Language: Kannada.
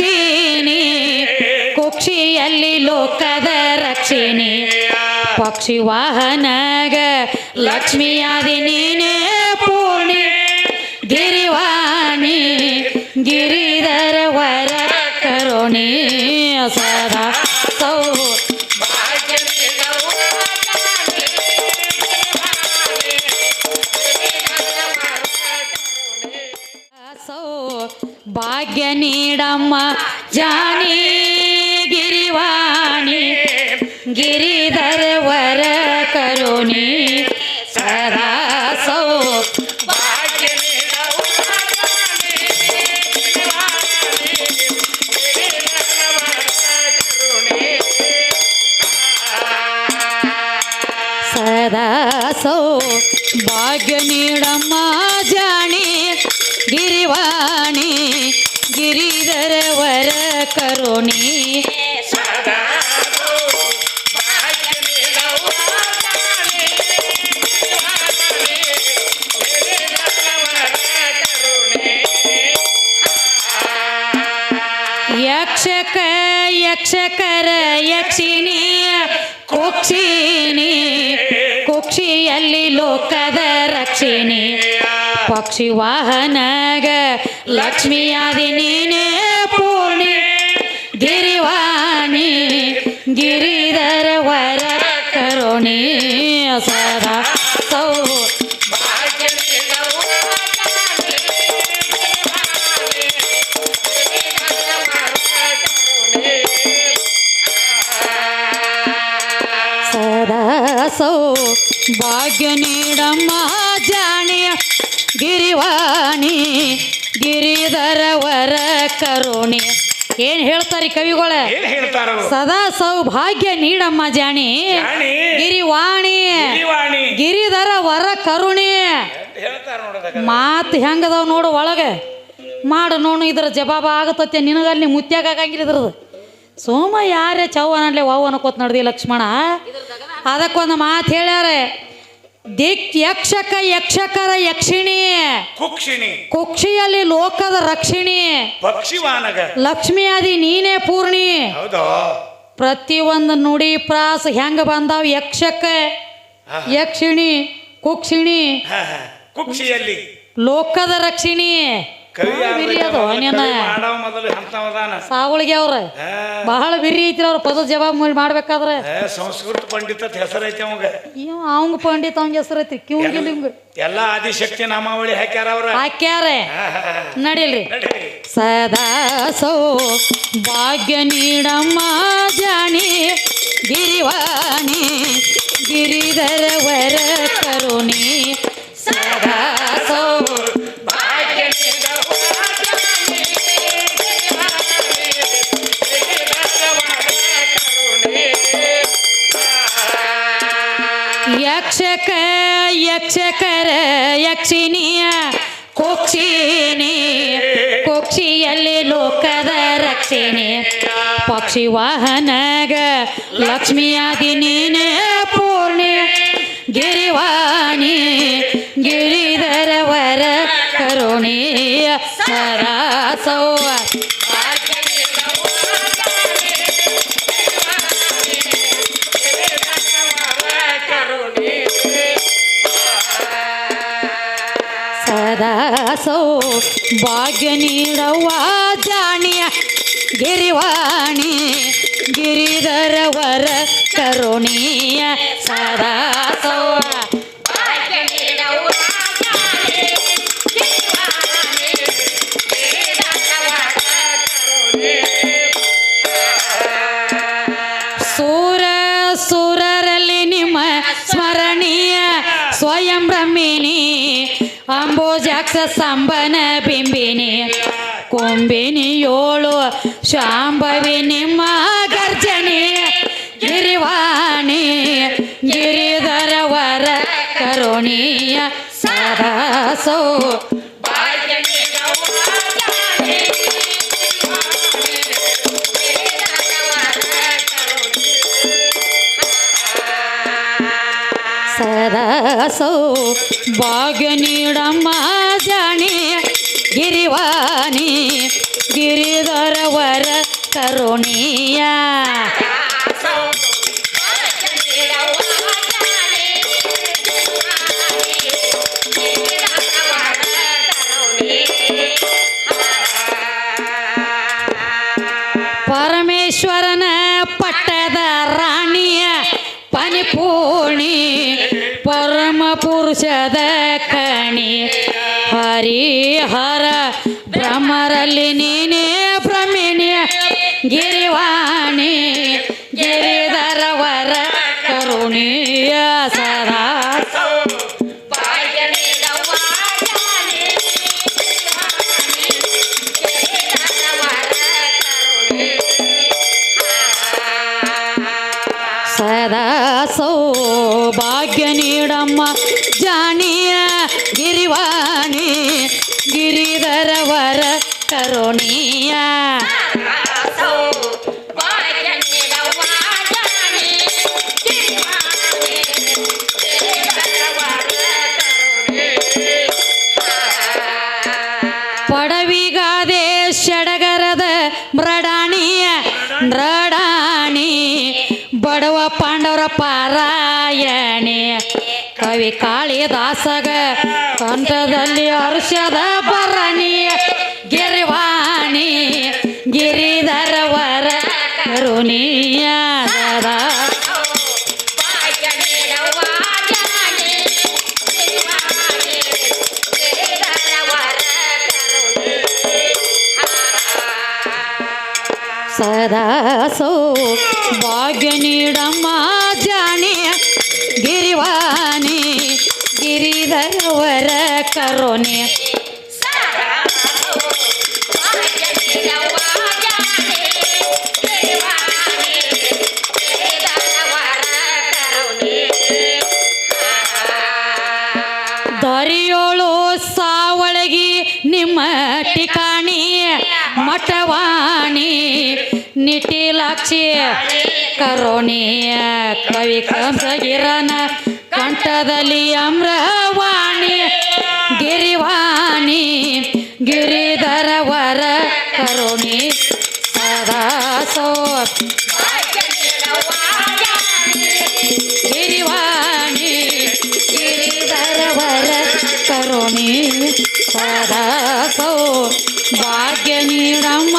ಕುಕ್ಷಿನಿ ಕುಕ್ಷಿಯಲ್ಲಿ ಲೋಕದ ರಕ್ಷಿಣಿ. ಪಕ್ಷಿ ವಾಹನಗ ಲಕ್ಷ್ಮಿಯಾದಿ ನೀನೇ ಪೂರ್ಣಿ. ಗಿರಿವಾಣಿ, ಗಿರಿಧರ ವರ ಕರುಣಿ. ಸದಾ ಸೌ ನೀಡಮ್ಮ ಜಾನಿ ಗಿರಿವಾಣಿ. ಗಿರಿಧರ ವರ ಕರುಣಿ ಸದಾ ಸೌ ಸದಾ ಸೌ ಭಾಗ್ಯ ನೀಡಮ್ಮ ಗಿರಿಧರ ವರ ಕರುಣಿ. ಯಕ್ಷಕ ಯಕ್ಷಕರ ಯಕ್ಷಿಣಿ ಕುಕ್ಷಿಣಿ. ಕುಕ್ಷಿಯಲ್ಲಿ ಲೋಕದ ರಕ್ಷಿಣಿ. ಪಕ್ಷಿ ವಾಹನಗ ಲಕ್ಷ್ಮಿಯಾದಿ ಸೌ ಭಾಗ್ಯ ನೀಡಮ್ಮ ಜಾಣಿಯ ಗಿರಿವಾಣಿ ಗಿರಿಧರ ವರ ಕರುಣಿ. ಏನ್ ಹೇಳ್ತಾರಿ ಕವಿಗಳ? ಸದಾ ಸೌಭಾಗ್ಯ ನೀಡಮ್ಮ ಜಾಣಿ. ಗಿರಿವಾಣಿ ಗಿರಿಧರ ವರ ಕರುಣಿ. ಮಾತು ಹೆಂಗದಾವ ನೋಡು ಒಳಗೆ. ಮಾಡು ನೋಡು ಇದ್ರ ಜವಾಬ ಆಗತತ್ತೆ ನಿನಗಲ್ಲಿ ಮುತ್ಯಾಗ ಆಗಂಗಿಲ್ಲ ಇದ್ರದ್ದು. ಸೋಮ ಯಾರೇ ಚೌವನಲ್ಲೇ ವಾವನ ಅನ್ಕೋತ ನಡ್ದಿ ಲಕ್ಷ್ಮಣ. ಅದಕ್ಕೊಂದು ಮಾತು ಹೇಳ್ಯಾರ ದಿಕ್ ಯಕ್ಷಕ ಯಕ್ಷಕರ ಯಕ್ಷಿಣಿ ಕುಕ್ಷಿಣಿ. ಕುಕ್ಷಿಯಲ್ಲಿ ಲೋಕದ ರಕ್ಷಿಣಿ ಪಕ್ಷಿವಾನಗ ಲಕ್ಷ್ಮಿಯಾದಿ ನೀನೇ ಪೂರ್ಣಿ. ಹೌದಾ? ಪ್ರತಿಯೊಂದು ನುಡಿ ಪ್ರಾಸ ಹೆಂಗ ಬಂದಾವ? ಯಕ್ಷಕ ಯಕ್ಷಿಣಿ ಕುಕ್ಷಿಣಿ. ಕುಕ್ಷಿಯಲ್ಲಿ. ಲೋಕದ ರಕ್ಷಿಣಿ. ಕವಿ ಮೊದಲು ಅಂತವದಾನ ಸಾವಳಿಗೆ ಅವ್ರ. ಬಹಳ ಬಿರಿ ಐತಿ ಅವ್ರ. ಪದ ಜವಾಬ್ ಮಾಡ್ಬೇಕಾದ್ರೆ. ಸಂಸ್ಕೃತ ಪಂಡಿತ ಹೆಸರೈತಿ ಅವಂಗ. ಅವಂಗ ಪಂಡಿತ ಅವಂಗ ಹೆಸರು ಐತಿ ಕಿವಂಗಿಲ್ಲ ಹಿಂಗ ಎಲ್ಲ ಆದಿಶಕ್ತಿ ನಾಮಾವಳಿ ಹಾಕ್ಯಾರ ಅವ್ರ. ಹಾಕ್ಯಾರ. ನಡೀಲ್ರಿ. ಸದಾ ಸೋ ಭಾಗ್ಯ ನೀಡಮ್ಮ ಜಾಣಿ ಗಿರಿವಾಣಿ ಗಿರಿಧರ ವರ ಕರುಣಿ. ಸದಾ ಯಕ್ಷಕರ ಯಕ್ಷಿಣಿಯ ಕೋಕ್ಷಿಣಿ ಕೋಕ್ಷಿಯಲ್ಲಿ ಲೋಕದ ರಕ್ಷಿಣಿ. ಪಕ್ಷಿ ವಾಹನಗ ಲಕ್ಷ್ಮಿಯಾದಿ ನೀನೇ ಪೂರ್ಣಿ. ಗಿರಿವಾಣಿ, ಗಿರಿಧರವರ ಕರುಣಿಯ ಸರಾಸೌವ ಸೌ ಭಾಗ್ಯ ನೀಡವ ಜಾಣಿಯ ಗಿರಿವಾಣಿ ಗಿರಿಧರವರ ಕರುಣೀಯ ಸದಾ ಸಂಬನ ಬಿಂಬಿನಿ ಕೊಂಬಿನಿ ಏಳು ಶಾಂಭವಿ ಸೌ ಭಾಗ್ಯ ನೀಡಮ್ಮ ಜಾಣಿ ಗಿರಿವಾಣಿ ಗಿರಿಧರವರ ಕರುಣಿಯ ಬ್ರಹ್ಮರಲ್ಲಿ ನೀನೇ ಬ್ರಹ್ಮಿಣಿಯ ಗಿರಿವಾಣಿ ಗಿರಿಧರವರ ಕರುಣೀಯ ಸದಾ ಸದಾ ಸೌಭಾಗ್ಯ ನೀಡಮ್ಮ ಜಾನಿಯ ಗಿರಿವಾಣಿ ಗಿರಿಧರವರ ಕರುಣಿಯ ಪಡವಿಗಾದೆ ಸಡಗರದ ಮೃಡಾಣಿಯ ಕವಿ ಕಾಳಿದಾಸಗ ಕಂಠದಲ್ಲಿ ಹರ್ಷದ ಭರಣಿ ಗಿರಿವಾಣಿ ಗಿರಿಧರವರ ಕರುಣಿಯ ಸದಾ ಸೋ ಭಾಗ್ಯ ನೀಡಮ್ಮ ಜಾಣಿಯ ಗಿರಿವಾಣಿ. ಗಿರಿಧರವರ ಕರುಣೆ. ದರಿಯೋಳು ಸಾವಳಗಿ ನಿಮ್ಮ ಠಿಕಾಣಿ ಮಠವಾಣಿ ನಿಟಿಲಾಕ್ಷಿ ಕರುಣಿಯ ಕವಿ ಕಂಸಗಿರನ ಕಂಠದಲ್ಲಿ ಅಮ್ರವಾಣಿ ಗಿರಿವಾಣಿ ಗಿರಿಧರವರ ಕರುಣಿ ಸದಾಸೋ ಗಿರಿವಾಣಿ ಗಿರಿಧರವರ ಕರುಣಿ ಸದಾಸೋ ಭಾಗ್ಯ ನೀಡಮ್ಮ